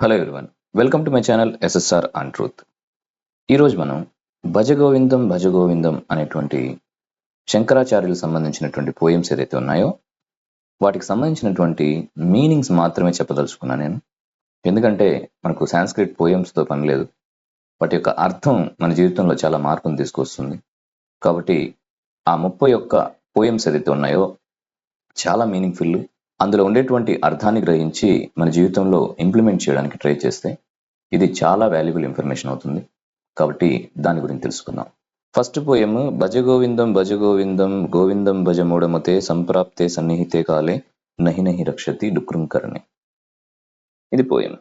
Hello everyone welcome to my channel SSR on truth ఈరోజు మనం భజగోవిందం భజగోవిందం అనేటువంటి శంకరాచార్యులకు సంబంధించినటువంటి పోయమ్స్ ఏదైతే ఉన్నాయో వాటికి సంబంధించినటువంటి మీనింగ్స్ మాత్రమే చెప్పదలుచుకున్నాను నేను. ఎందుకంటే మనకు సాంస్క్రిట్ పోయమ్స్తో పని లేదు. వాటి యొక్క అర్థం మన జీవితంలో చాలా మార్పును తీసుకొస్తుంది. కాబట్టి ఆ ముప్పై యొక్క పోయమ్స్ ఏదైతే ఉన్నాయో చాలా మీనింగ్ఫుల్ అందులో ఉండేటువంటి అర్థాన్ని గ్రహించి మన జీవితంలో ఇంప్లిమెంట్ చేయడానికి ట్రై చేస్తే ఇది చాలా వాల్యుబుల్ ఇన్ఫర్మేషన్ అవుతుంది. కాబట్టి దాని గురించి తెలుసుకుందాం. ఫస్ట్ పోయం భజ గోవిందం భజ గోవిందం గోవిందం భజ సంప్రాప్తే సన్నిహితే కాలే నహి నహి రక్షతి డుకృంకరణి ఇది పోయం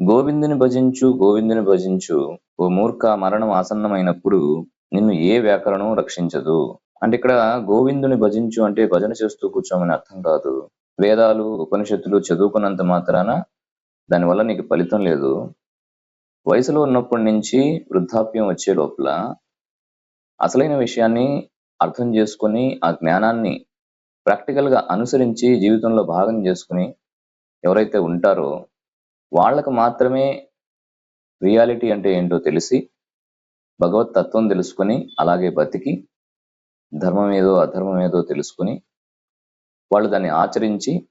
గోవిందుని భజించు గోవిందుని భజించు ఓ మూర్ఖ మరణం ఆసన్నమైనప్పుడు నిన్ను ఏ వ్యాకరణం రక్షించదు? అంటే ఇక్కడ గోవిందుని భజించు అంటే భజన చేస్తూ కూర్చోమని అర్థం కాదు. వేదాలు ఉపనిషత్తులు చదువుకున్నంత మాత్రాన దానివల్ల నీకు ఫలితం లేదు. వయసులో ఉన్నప్పటి నుంచి వృద్ధాప్యం వచ్చే లోపల అసలైన విషయాన్ని అర్థం చేసుకొని ఆ జ్ఞానాన్ని ప్రాక్టికల్గా అనుసరించి జీవితంలో భాగం చేసుకుని ఎవరైతే ఉంటారో వాళ్ళకు మాత్రమే రియాలిటీ అంటే ఏంటో తెలిసి భగవత్ తత్వం తెలుసుకొని అలాగే బతికి ధర్మం ఏదో అధర్మం ఏదో తెలుసుకుని వాళ్ళు దాన్ని ఆచరించి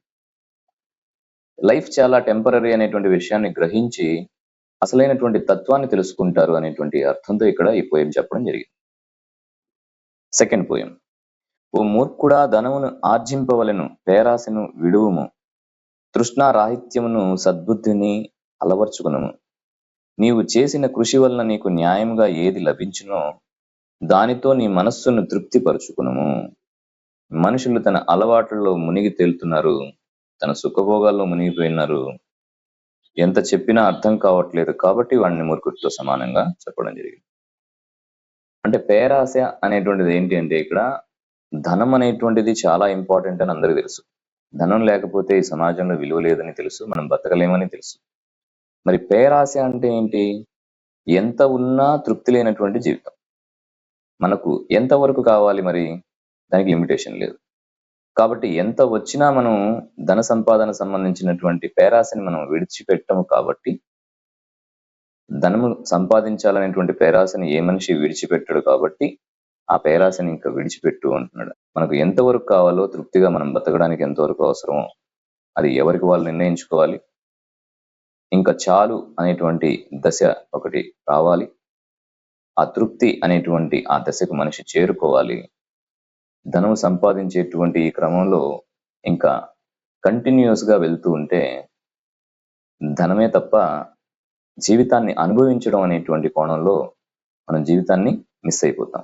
లైఫ్ చాలా టెంపరీ అనేటువంటి విషయాన్ని గ్రహించి అసలైనటువంటి తత్వాన్ని తెలుసుకుంటారు అనేటువంటి అర్థంతో ఇక్కడ ఈ పోయం చెప్పడం జరిగింది. Second poem. ఓ మూర్ఖుడా ధనమును ఆర్జింపవలను పేరాశను విడువుము తృష్ణారాహిత్యమును సద్బుద్ధిని అలవర్చుకునము. నీవు చేసిన కృషి వలన నీకు న్యాయంగా ఏది లభించునో దానితో నీ మనస్సును తృప్తిపరుచుకునము. మనుషులు తన అలవాట్లలో మునిగి తేలుతున్నారు. తన సుఖభోగాల్లో మునిగిపోయినారు. ఎంత చెప్పినా అర్థం కావట్లేదు కాబట్టి వాడిని మురుకుడితో సమానంగా చెప్పడం జరిగింది. అంటే పేరాశ అనేటువంటిది ఏంటి అంటే ఇక్కడ ధనం అనేటువంటిది చాలా ఇంపార్టెంట్ అని అందరికీ తెలుసు. ధనం లేకపోతే ఈ సమాజంలో విలువ లేదని తెలుసు. మనం బతకలేమని తెలుసు. మరి పేరాశ అంటే ఏంటి? ఎంత ఉన్నా తృప్తి లేనటువంటి జీవితం. మనకు ఎంత వరకు కావాలి మరి? దానికి లిమిటేషన్ లేదు. కాబట్టి ఎంత వచ్చినా మనం ధన సంపాదన సంబంధించినటువంటి పేరాశని మనం విడిచిపెట్టము కాబట్టి ధనము సంపాదించాలనేటువంటి పేరాశని ఏ మనిషి విడిచిపెట్టడు కాబట్టి ఆ పేరాశని ఇంకా విడిచిపెట్టు అంటున్నాడు. మనకు ఎంతవరకు కావాలో తృప్తిగా మనం బతకడానికి ఎంతవరకు అవసరమో అది ఎవరికి వాళ్ళు నిర్ణయించుకోవాలి. ఇంకా చాలు అనేటువంటి దశ ఒకటి రావాలి. ఆ తృప్తి అనేటువంటి ఆ దశకు మనిషి చేరుకోవాలి. ధనం సంపాదించేటువంటి ఈ క్రమంలో ఇంకా కంటిన్యూస్గా వెళ్తూ ఉంటే ధనమే తప్ప జీవితాన్ని అనుభవించడం అనేటువంటి కోణంలో మనం జీవితాన్ని మిస్ అయిపోతాం.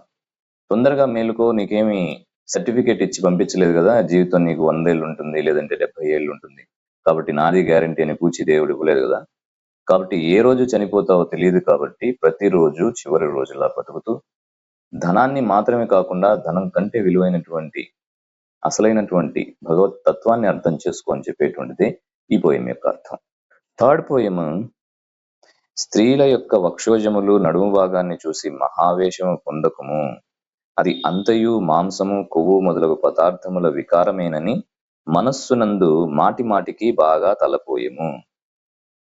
తొందరగా మేలుకో నీకేమి సర్టిఫికేట్ ఇచ్చి పంపించలేదు కదా జీవితం నీకు వందేళ్ళు ఉంటుంది లేదంటే డెబ్బై ఏళ్ళు ఉంటుంది. కాబట్టి నాది గ్యారంటీ అని పూచి దేవుడు ఇవ్వలేదు కదా. కాబట్టి ఏ రోజు చనిపోతావో తెలియదు కాబట్టి ప్రతిరోజు చివరి రోజులా బతుకుతూ ధనాన్ని మాత్రమే కాకుండా ధనం కంటే విలువైనటువంటి అసలైనటువంటి భగవత్ తత్వాన్ని అర్థం చేసుకో అని చెప్పేటువంటిది ఈ పోయం యొక్క అర్థం. థర్డ్ పోయం స్త్రీల యొక్క వక్షోజములు నడుము భాగాన్ని చూసి మహావేశము పొందకము. అది అంతయు మాంసము కొవ్వు మొదలగు పదార్థముల వికారమేనని మనస్సునందు మాటి మాటికి బాగా తలపోయము.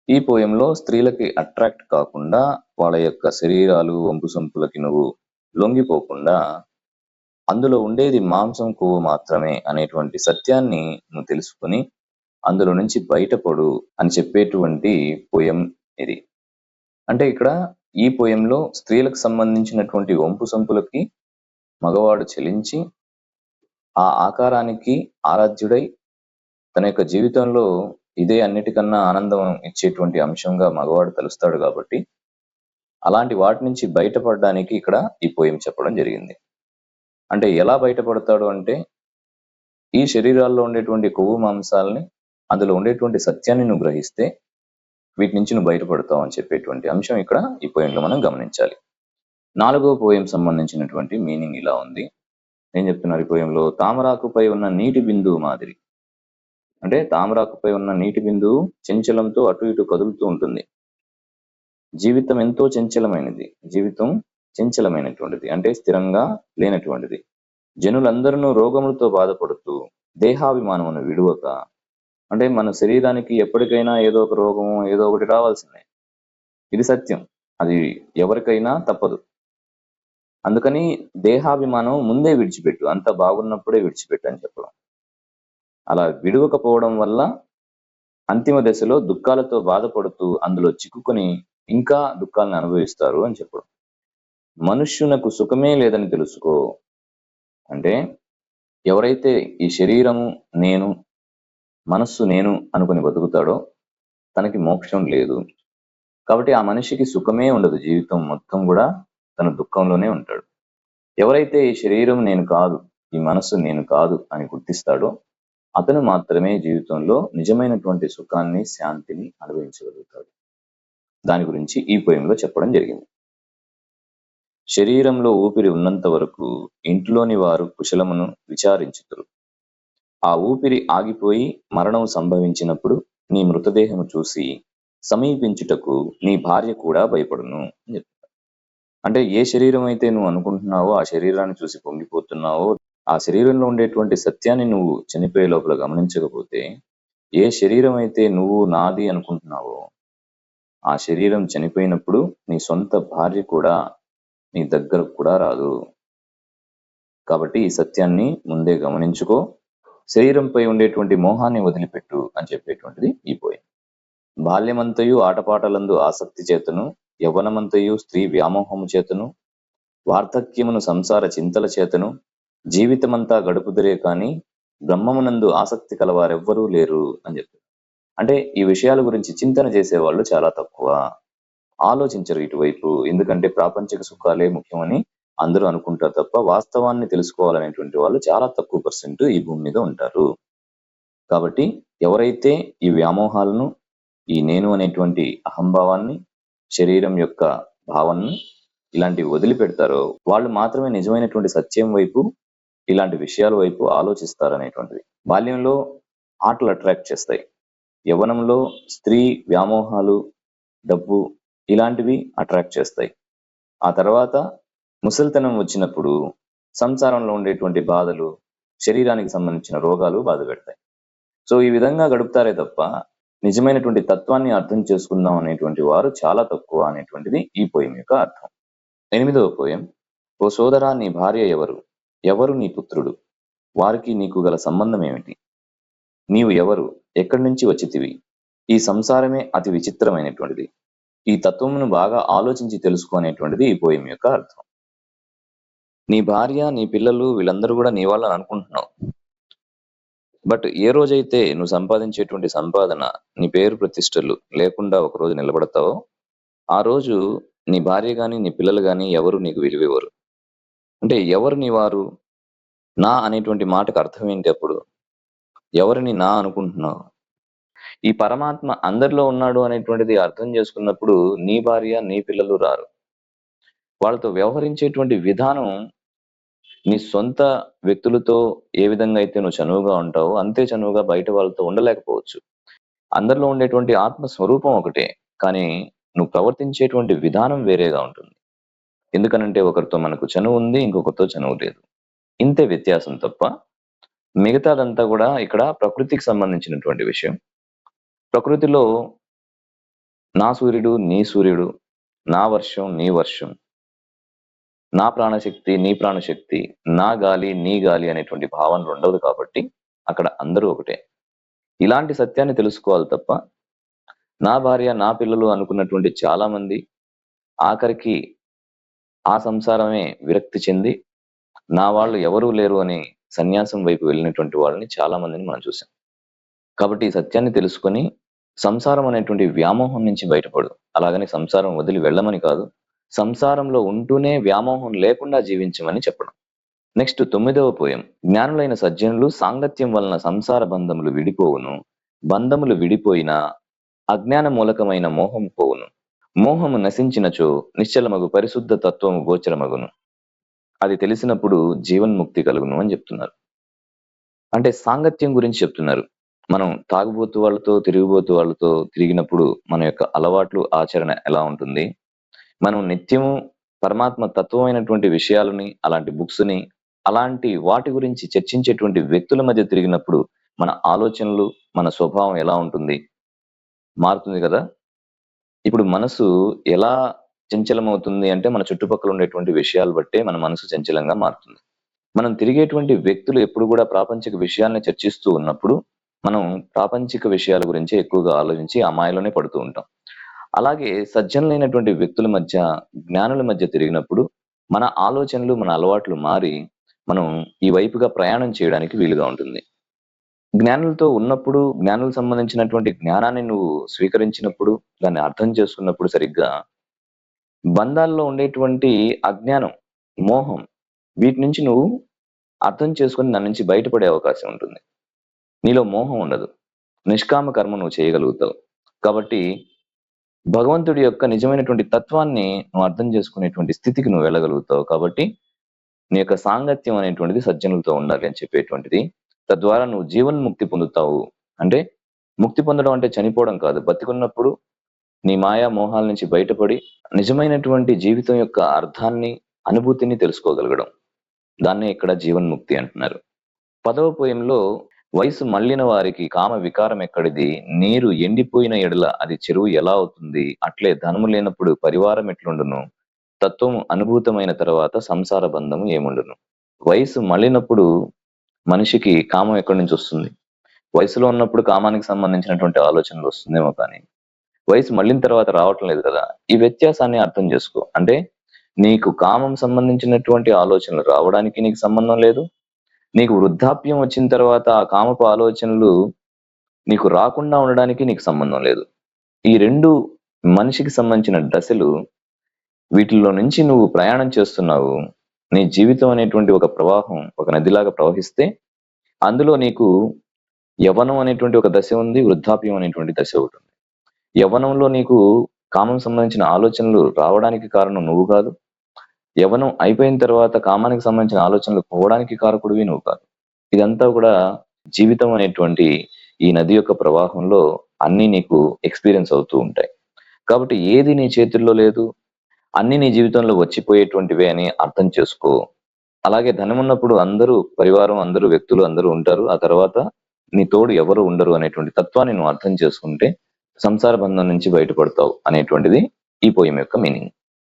ఈ పోయంలో స్త్రీలకి అట్రాక్ట్ కాకుండా వాళ్ళ యొక్క శరీరాలు వంపు సంపులకి నువ్వు లొంగిపోకుండా అందులో ఉండేది మాంసం కొవ్వు మాత్రమే అనేటువంటి సత్యాన్ని నువ్వు తెలుసుకుని అందులో నుంచి బయటపడు అని చెప్పేటువంటి పోయం ఇది. అంటే ఇక్కడ ఈ పోయంలో స్త్రీలకు సంబంధించినటువంటి వంపు సంపులకి మగవాడు చెలించి ఆ ఆకారానికి ఆరాధ్యుడై తన యొక్క జీవితంలో ఇదే అన్నిటికన్నా ఆనందం ఇచ్చేటువంటి అంశంగా మగవాడు తలుస్తాడు కాబట్టి అలాంటి వాటి నుంచి బయటపడడానికి ఇక్కడ ఈ పోయం చెప్పడం జరిగింది. అంటే ఎలా బయటపడతాడు అంటే ఈ శరీరాల్లో ఉండేటువంటి కొవ్వు మాంసాలని అందులో ఉండేటువంటి సత్యాన్ని నువ్వు గ్రహిస్తే వీటి నుంచి నువ్వు బయటపడతావు అని చెప్పేటువంటి అంశం ఇక్కడ ఈ పోయంలో మనం గమనించాలి. నాలుగో పోయం సంబంధించినటువంటి మీనింగ్ ఇలా ఉంది. ఏం చెప్తున్నారు ఈ పోయంలో? తామరాకుపై ఉన్న నీటి బిందువు మాదిరి. అంటే తామరాకుపై ఉన్న నీటి బిందువు చెంచలంతో అటు ఇటు కదులుతూ ఉంటుంది. జీవితం ఎంతో చంచలమైనది. జీవితం చంచలమైనటువంటిది. అంటే స్థిరంగా లేనటువంటిది. జనులందరూ రోగములతో బాధపడుతూ దేహాభిమానమును విడువక అంటే మన శరీరానికి ఎప్పటికైనా ఏదో ఒక రోగము ఏదో ఒకటి రావాల్సిందే. ఇది సత్యం. అది ఎవరికైనా తప్పదు. అందుకని దేహాభిమానం ముందే విడిచిపెట్టు. అంత బాగున్నప్పుడే విడిచిపెట్టు అని చెప్పడం. అలా విడవకపోవడం వల్ల అంతిమ దశలో దుఃఖాలతో బాధపడుతూ అందులో చిక్కుకొని ఇంకా దుఃఖాలను అనుభవిస్తారు అని చెప్పడం. మనుష్యునకు సుఖమే లేదని తెలుసుకో. అంటే ఎవరైతే ఈ శరీరము నేను మనస్సు నేను అనుకుని బతుకుతాడో తనకి మోక్షం లేదు. కాబట్టి ఆ మనిషికి సుఖమే ఉండదు. జీవితం మొత్తం కూడా తన దుఃఖంలోనే ఉంటాడు. ఎవరైతే ఈ శరీరం నేను కాదు ఈ మనస్సు నేను కాదు అని గుర్తిస్తాడో అతను మాత్రమే జీవితంలో నిజమైనటువంటి సుఖాన్ని శాంతిని అనుభవించగలుగుతాడు. దాని గురించి ఈ పోయంలో చెప్పడం జరిగింది. శరీరంలో ఊపిరి ఉన్నంత వరకు ఇంట్లోని వారు కుశలమును విచారించుతురు ఆ ఊపిరి ఆగిపోయి మరణం సంభవించినప్పుడు నీ మృతదేహము చూసి సమీపించుటకు నీ భార్య కూడా భయపడును అని చెప్తారు అంటే ఏ శరీరం అయితే నువ్వు అనుకుంటున్నావో ఆ శరీరాన్ని చూసి పొంగిపోతున్నావో ఆ శరీరంలో ఉండేటువంటి సత్యాన్ని నువ్వు చనిపోయే లోపల గమనించకపోతే ఏ శరీరం అయితే నువ్వు నాది అనుకుంటున్నావో ఆ శరీరం చనిపోయినప్పుడు నీ సొంత భార్య కూడా నీ దగ్గరకు కూడా రాదు. కాబట్టి ఈ సత్యాన్ని ముందే గమనించుకో. శరీరంపై ఉండేటువంటి మోహాన్ని వదిలిపెట్టు అని చెప్పేటువంటిది ఈ పోయింది బాల్యమంతయు ఆటపాటలందు ఆసక్తి చేతను యవ్వనమంతయు స్త్రీ వ్యామోహము చేతను వార్ధక్యమును సంసార చింతల చేతను జీవితమంతా గడుపుదురే కానీ బ్రహ్మమునందు ఆసక్తి కలవారెవ్వరూ లేరు అని చెప్పారు అంటే ఈ విషయాల గురించి చింతన చేసేవాళ్ళు చాలా తక్కువ. ఆలోచించరు ఇటువైపు. ఎందుకంటే ప్రాపంచిక సుఖాలే ముఖ్యమని అందరూ అనుకుంటారు తప్ప వాస్తవాన్ని తెలుసుకోవాలనేటువంటి వాళ్ళు చాలా తక్కువ పర్సెంట్ ఈ భూమి మీద ఉంటారు. కాబట్టి ఎవరైతే ఈ వ్యామోహాలను ఈ నేను అనేటువంటి అహంభావాన్ని శరీరం యొక్క భావాన్ని ఇలాంటివి వదిలిపెడతారో వాళ్ళు మాత్రమే నిజమైనటువంటి సత్యం వైపు ఇలాంటి విషయాల వైపు ఆలోచిస్తారు అనేటువంటిది బాల్యంలో ఆటలు అట్రాక్ట్ చేస్తాయి. యవ్వనంలో స్త్రీ వ్యామోహాలు డబ్బు ఇలాంటివి అట్రాక్ట్ చేస్తాయి. ఆ తర్వాత ముసలితనం వచ్చినప్పుడు సంసారంలో ఉండేటువంటి బాధలు శరీరానికి సంబంధించిన రోగాలు బాధ పెడతాయి సో ఈ విధంగా గడుపుతారే తప్ప నిజమైనటువంటి తత్వాన్ని అర్థం చేసుకుందాం అనేటువంటి వారు చాలా తక్కువ అనేటువంటిది ఈ పోయం యొక్క అర్థం. ఎనిమిదవ పోయం ఓ సోదరా నీ భార్య ఎవరు? ఎవరు నీ పుత్రుడు? వారికి నీకు గల సంబంధం ఏమిటి నీవు ఎవరు? ఎక్కడి నుంచి వచ్చితివి? ఈ సంసారమే అతి విచిత్రమైనటువంటిది. ఈ తత్వమును బాగా ఆలోచించి తెలుసుకునేటువంటిది ఈ పోయం యొక్క అర్థం. నీ భార్య నీ పిల్లలు వీళ్ళందరూ కూడా నీ వాళ్ళని అనుకుంటున్నావు. బట్ ఏ రోజైతే నువ్వు సంపాదించేటువంటి సంపాదన నీ పేరు ప్రతిష్టలు లేకుండా ఒక రోజు నిలబడతావో ఆ రోజు నీ భార్య కానీ నీ పిల్లలు కానీ ఎవరు నీకు విలువెవరు అంటే ఎవరిని వారు నా అనేటువంటి మాటకు అర్థం ఏంటి అప్పుడు? ఎవరిని నా అనుకుంటున్నావు? ఈ పరమాత్మ అందరిలో ఉన్నాడు అనేటువంటిది అర్థం చేసుకున్నప్పుడు నీ భార్య నీ పిల్లలు రారు. వాళ్ళతో వ్యవహరించేటువంటి విధానం నీ సొంత వ్యక్తులతో ఏ విధంగా అయితే నువ్వు చనువుగా ఉంటావో అంతే చనువుగా బయట వాళ్ళతో ఉండలేకపోవచ్చు. అందరిలో ఉండేటువంటి ఆత్మ స్వరూపం ఒకటే కానీ నువ్వు ప్రవర్తించేటువంటి విధానం వేరేగా ఉంటుంది. ఎందుకనంటే ఒకరితో మనకు చనువు ఉంది ఇంకొకరితో చనువు లేదు. ఇంతే వ్యత్యాసం తప్ప మిగతాదంతా కూడా ఇక్కడ ప్రకృతికి సంబంధించినటువంటి విషయం. ప్రకృతిలో నా సూర్యుడు నీ సూర్యుడు నా వర్షం నీ వర్షం నా ప్రాణశక్తి నీ ప్రాణశక్తి నా గాలి నీ గాలి అనేటువంటి భావన ఉండదు కాబట్టి అక్కడ అందరూ ఒకటే. ఇలాంటి సత్యాన్ని తెలుసుకోవాలి తప్ప నా భార్య నా పిల్లలు అనుకున్నటువంటి చాలా మంది ఆఖరికి ఆ సంసారమే విరక్తి చెంది నా వాళ్ళు ఎవరూ లేరు అని సన్యాసం వైపు వెళ్ళినటువంటి వాళ్ళని చాలా మందిని మనం చూసాం. కాబట్టి ఈ సత్యాన్ని తెలుసుకొని సంసారం అనేటువంటి వ్యామోహం నుంచి బయటపడు. అలాగని సంసారం వదిలి వెళ్ళమని కాదు సంసారంలో ఉంటూనే వ్యామోహం లేకుండా జీవించమని చెప్పడం. నెక్స్ట్ తొమ్మిదవ పోయం జ్ఞానులైన సజ్జనులు సాంగత్యం వలన సంసార బంధములు విడిపోవును బంధములు విడిపోయినా అజ్ఞాన మూలకమైన మోహం పోవును. మోహము నశించినచో నిశ్చలమగు పరిశుద్ధ తత్వము గోచరమగును. అది తెలిసినప్పుడు జీవన్ముక్తి కలుగును అని చెప్తున్నారు. అంటే సాంగత్యం గురించి చెప్తున్నారు. మనం తాగుబోతు వాళ్ళతో తిరిగిపోతు వాళ్ళతో తిరిగినప్పుడు మన యొక్క అలవాట్లు ఆచరణ ఎలా ఉంటుంది? మనం నిత్యము పరమాత్మ తత్వమైనటువంటి విషయాలని అలాంటి బుక్స్ని అలాంటి వాటి గురించి చర్చించేటువంటి వ్యక్తుల మధ్య తిరిగినప్పుడు మన ఆలోచనలు, మన స్వభావం ఎలా ఉంటుంది? మారుతుంది కదా? ఇప్పుడు మనసు ఎలా చంచలమవుతుంది అంటే, మన చుట్టుపక్కల ఉండేటువంటి విషయాలు బట్టే మన మనసు చంచలంగా మారుతుంది. మనం తిరిగేటువంటి వ్యక్తులు ఎప్పుడు కూడా ప్రాపంచిక విషయాల్ని చర్చిస్తూ ఉన్నప్పుడు, మనం ప్రాపంచిక విషయాల గురించి ఎక్కువగా ఆలోచించి ఆ మాయలోనే పడుతూ ఉంటాం. అలాగే సజ్జనులైనటువంటి వ్యక్తుల మధ్య, జ్ఞానుల మధ్య తిరిగినప్పుడు, మన ఆలోచనలు, మన అలవాట్లు మారి, మనం ఈ వైపుగా ప్రయాణం చేయడానికి వీలుగా ఉంటుంది. జ్ఞానులతో ఉన్నప్పుడు, జ్ఞానులకు సంబంధించినటువంటి జ్ఞానాన్ని నువ్వు స్వీకరించినప్పుడు, దాన్ని అర్థం చేసుకున్నప్పుడు సరిగ్గా బంధాల్లో ఉండేటువంటి అజ్ఞానం, మోహం వీటి నుంచి నువ్వు అర్థం చేసుకుని దాని నుంచి బయటపడే అవకాశం ఉంటుంది. నీలో మోహం ఉండదు. నిష్కామ కర్మ నువ్వు చేయగలుగుతావు. కాబట్టి భగవంతుడి యొక్క నిజమైనటువంటి తత్వాన్ని నువ్వు అర్థం చేసుకునేటువంటి స్థితికి నువ్వు వెళ్ళగలుగుతావు. కాబట్టి నీ యొక్క సాంగత్యం అనేటువంటిది సజ్జనులతో ఉండాలి అని చెప్పేటువంటిది. తద్వారా నువ్వు జీవన్ ముక్తి పొందుతావు. అంటే ముక్తి పొందడం అంటే చనిపోవడం కాదు. బతికున్నప్పుడు నీ మాయా మోహాల నుంచి బయటపడి నిజమైనటువంటి జీవితం యొక్క అర్థాన్ని, అనుభూతిని తెలుసుకోగలగడం. దాన్నే ఇక్కడ జీవన్ముక్తి అంటున్నారు. పదవ పోయంలో వయసు మళ్ళిన వారికి కామ వికారం ఎక్కడిది? నీరు ఎండిపోయిన ఎడల అది చెరువు ఎలా అవుతుంది? అట్లే ధనము లేనప్పుడు పరివారం ఎట్లుండును? తత్వం అనుభూతమైన తర్వాత సంసార బంధము ఏముండును? వయసు మళ్ళినప్పుడు మనిషికి కామం ఎక్కడి నుంచి వస్తుంది? వయసులో ఉన్నప్పుడు కామానికి సంబంధించినటువంటి ఆలోచనలు వస్తుందేమో కానీ, వయసు మళ్ళిన తర్వాత రావటం లేదు కదా! ఈ వ్యత్యాసాన్ని అర్థం చేసుకో. అంటే నీకు కామం సంబంధించినటువంటి ఆలోచనలు రావడానికి నీకు సంబంధం లేదు. నీకు వృద్ధాప్యం వచ్చిన తర్వాత ఆ కామపు ఆలోచనలు నీకు రాకుండా ఉండడానికి నీకు సంబంధం లేదు. ఈ రెండు మనిషికి సంబంధించిన దశలు వీటిలో నుంచి నువ్వు ప్రయాణం చేస్తున్నావు. నీ జీవితం అనేటువంటి ఒక ప్రవాహం ఒక నదిలాగా ప్రవహిస్తే, అందులో నీకు యవ్వనం అనేటువంటి ఒక దశ ఉంది. వృద్ధాప్యం అనేటువంటి దశ ఒకటి ఉంది యవ్వనంలో నీకు కామం సంబంధించిన ఆలోచనలు రావడానికి కారణం నువ్వు కాదు. యవ్వనం అయిపోయిన తర్వాత కామానికి సంబంధించిన ఆలోచనలు పోవడానికి కారకుడివి నువ్వు కాదు. ఇదంతా కూడా జీవితం అనేటువంటి ఈ నది యొక్క ప్రవాహంలో అన్నీ నీకు ఎక్స్‌పీరియన్స్ అవుతూ ఉంటాయి. కాబట్టి ఏది నీ చేతుల్లో లేదు. అన్ని నీ జీవితంలో వచ్చిపోయేటువంటివే అని అర్థం చేసుకో. అలాగే ధనం ఉన్నప్పుడు అందరూ పరివారం, అందరూ వ్యక్తులు అందరూ ఉంటారు. ఆ తర్వాత నీ తోడు ఎవరు ఉండరు అనేటువంటి తత్వాన్ని నువ్వు అర్థం చేసుకుంటే, సంసార బంధం నుంచి బయటపడతావు అనేటువంటిది ఈ పోయం యొక్క మీనింగ్.